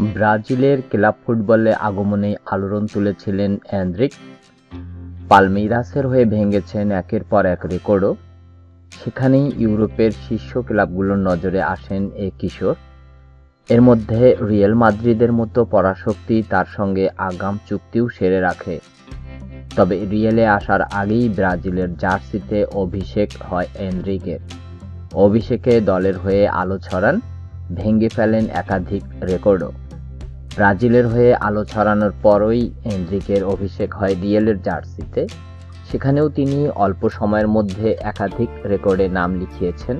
ব্রাজিলের ক্লাব ফুটবলে আগমনে আলোড়ন তুলেছিলেন অ্যান্দ্রিক পালমেইরাসের হয়ে ভেঙেছেন একের পর এক রেকর্ডও। সেখানেই ইউরোপের শীর্ষ ক্লাবগুলোর নজরে আসেন এ কিশোর। এর মধ্যে রিয়েল মাদ্রিদের মতো পরাশক্তি তার সঙ্গে আগাম চুক্তিও সেরে রাখে। তবে রিয়েলে আসার আগেই ব্রাজিলের জার্সিতে অভিষেক হয় এনরিকের অভিষেকে দলের হয়ে আলো ছড়ান ভেঙে ফেলেন একাধিক রেকর্ডও। ব্রাজিলের হয়ে আলো ছড়ানোর পরই এনরিকের অভিষেক হয় রিয়েলের জার্সিতে। সেখানেও তিনি অল্প সময়ের মধ্যে একাধিক রেকর্ডে নাম লিখিয়েছেন।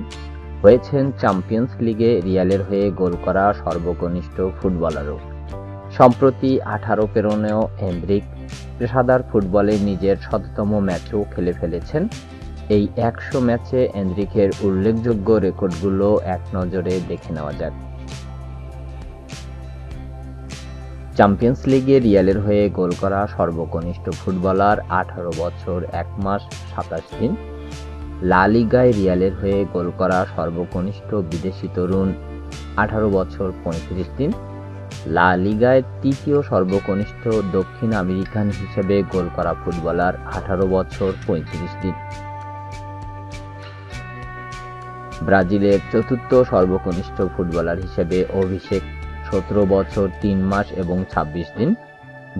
হয়েছেন চ্যাম্পিয়ন্স লিগে রিয়ালের হয়ে গোল করা সর্বকনিষ্ঠ ফুটবলারও। সম্প্রতি আঠারো পেরোনেও হেনরিক পেশাদার ফুটবলে নিজের শততম ম্যাচও খেলে ফেলেছেন। এই একশো ম্যাচে এনরিকের উল্লেখযোগ্য রেকর্ডগুলো এক নজরে দেখে নেওয়া যাক। চ্যাম্পিয়ন্স লিগে রিয়ালের হয়ে গোল করা সর্বকনিষ্ঠ ফুটবলার আঠারো বছর, এক মাস, সাতাশ দিন। লা লিগায় রিয়ালের হয়ে গোল করা সর্বকনিষ্ঠ বিদেশি তরুণ আঠারো বছর, পঁয়ত্রিশ দিন। লা লিগায় তৃতীয় সর্বকনিষ্ঠ দক্ষিণ আমেরিকান হিসেবে গোল করা ফুটবলার আঠারো বছর, পঁয়ত্রিশ দিন। ব্রাজিলের চতুর্থ সর্বকনিষ্ঠ ফুটবলার হিসেবে অভিষেক সতেরো বছর, তিন মাস এবং ছাব্বিশ দিন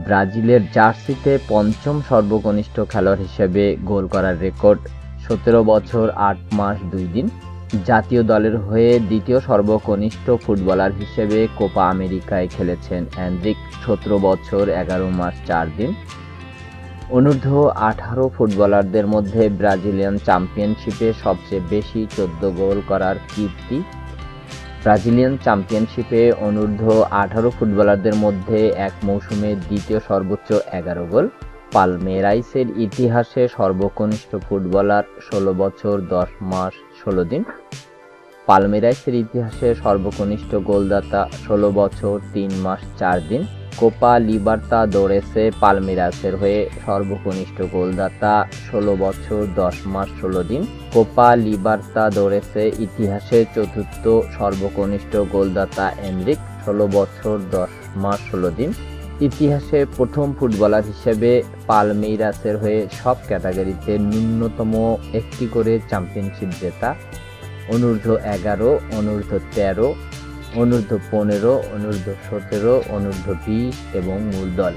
ব্রাজিলের জার্সিতে পঞ্চম সর্বকনিষ্ঠ খেলোয়াড় হিসেবে গোল করার রেকর্ড সতেরো বছর, আট মাস, দুই দিন। জাতীয় দলের হয়ে দ্বিতীয় সর্বকনিষ্ঠ ফুটবলার হিসেবে কোপা আমেরিকায় খেলেছেন অ্যান্ড্রিক সতেরো বছর, এগারো মাস, চার দিন। অনূর্ধ্ব আঠারো ফুটবলারদের মধ্যে ব্রাজিলিয়ান চ্যাম্পিয়নশিপে সবচেয়ে বেশি চোদ্দ গোল করার কীর্তি। ব্রাজিলিয়ান চ্যাম্পিয়নশিপে অনূর্ধ্ব আঠারো ফুটবলারদের মধ্যে এক মৌসুমে দ্বিতীয় সর্বোচ্চ এগারো গোল। পালমেরাইসের ইতিহাসে সর্বকনিষ্ঠ ফুটবলার ষোলো বছর, দশ মাস, ষোলো দিন। পালমেরাইসের ইতিহাসে সর্বকনিষ্ঠ গোলদাতা ষোলো বছর, তিন মাস, চার দিন। কোপা লিবার্তা দোরেসে পালমেরাসের হয়ে সর্বকনিষ্ঠ গোলদাতা, ষোলো বছর, দশ মাস, ষোলো দিন। কোপা লিবার্তা দোরেসে ইতিহাসে চতুর্থ সর্বকনিষ্ঠ গোলদাতা এনরিক, ষোলো বছর, দশ মাস, ষোলো দিন। ইতিহাসে প্রথম ফুটবলার হিসেবে পালমেইরাসের হয়ে সব ক্যাটাগরিতে ন্যূনতম একটি করে চ্যাম্পিয়নশিপ জেতা। অনূর্ধ্ব এগারো, অনূর্ধ্ব তেরো অনূর্ধ্ব পনেরো অনূর্ধ্ব সতেরো অনূর্ধ্ব বিশ এবং মূল দল।